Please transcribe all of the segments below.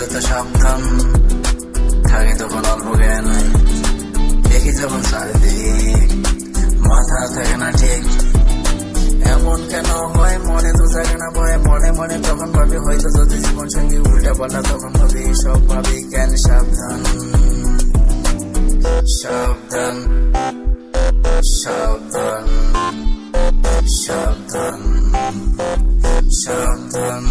যত সাবধান, থাকে তখন অল্প জ্ঞান দেখি যখন চারিদিক, মাথা থাকে না ঠিক। এমন কেন হয়, মনে তো থাকে না ভয়, মনে মনে তখন ভাবি, হয়তো যদি জীবন সঙ্গী উল্টা পাল্টা, তখন ভাবি, সব ভাবি, কেন সাবধান? সাবধান সাবধান সাবধান সাবধান।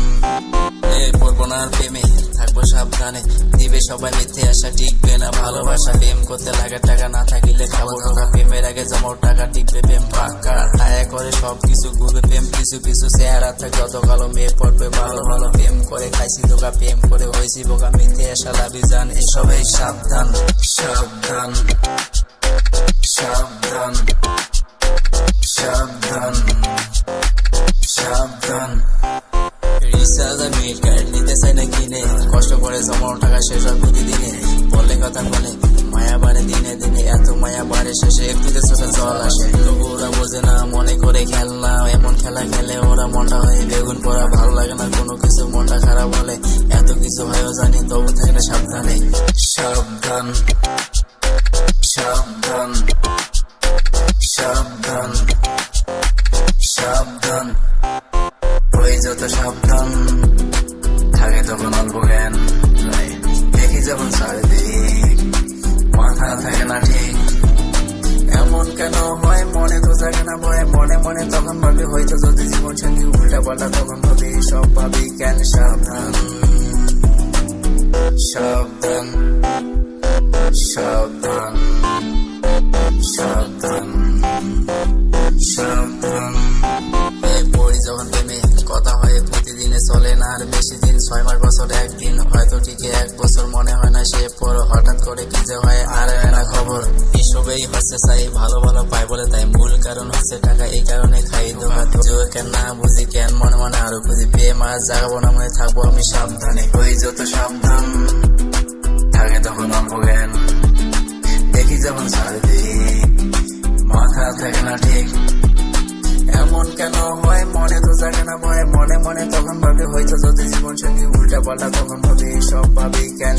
এ পড়ব না প্রেমে। থাকব সাবধানে দিবে সবাই মিথ্যে আশা টিকবে না ভালোবাসা। প্রেম করতে লাগার টাকা, না থাকিলে খাব টাকা। প্রেমের আগে জমাও টাকা টিকবে প্রেম পাক্কা আয়া করে সব কিছু ঘুরবে প্রেম, কিছু কিছু চেহারা থাকে যত কালো মেয়ে পড়বে ভালো ভালো। প্রেম করে খাইছি ধোকা, প্রেম করে হয়েছি বোকা। মিথ্যে আশা লাভি জান এসবেই সাবধান সাবধান সাবধান সাবধান সাবধান। রিচার্জ আর মিট কার্ড নিতে চাই না কিনে। কষ্ট করে জমানো টাকা শেষ হয় প্রতিদিনে। বললে কথা বলে, মায়া বাড়ে দিনে দিনে, এত মায়া বাড়ে শেষে একটুতে ছোটা জল আসে। তবু ওরা বোঝে না, মনে করে খেলনা, এমন খেলা খেলে ওরা মনটা হয়ে বেগুন পড়া, ভালো লাগে না কোনো কিছু, মনটা খারাপ হলে এত কিছু হয়েও জানি, তবু থাকে না সাবধান। সাবধান। থাকে না ভয় মনে মনে তখন ভাবি, হয়তো যদি জীবন সঙ্গী উল্টা পাল্টা, তখন ভাবি সব ভাবি কেন সাবধান? সাবধান। সাবধান। সাবধান। সাবধান। চলে না আর বেশি দিন ছয় মাস বছর, একদিন হয়তো ঠিক এক বছর মনে হয় না সে পর হঠাৎ করে কি যে হয়, আর না খবর। এসবেই হচ্ছে চাই, ভালো ভালো পাই বলে তাই। মূল কারণ হচ্ছে টাকা, এই কারণে খাই। দোকান কেন না বুঝি কেন, মনে মনে আরও খুঁজি। পেয়ে মাছ জাগাবো না মনে থাকব আমি সাবধানে। ওই যত সাবধান, থাকে তখন অল্প জ্ঞান। দেখি যখন চারিদিক মাথা থাকে না ঠিক। এমন কেন মনে তো জানে না মনে মনে তখন ভাবে, হয়তো যদি জীবন সঙ্গী উল্টা পাল্টা তখন ভাবে, সব ভাবে কেন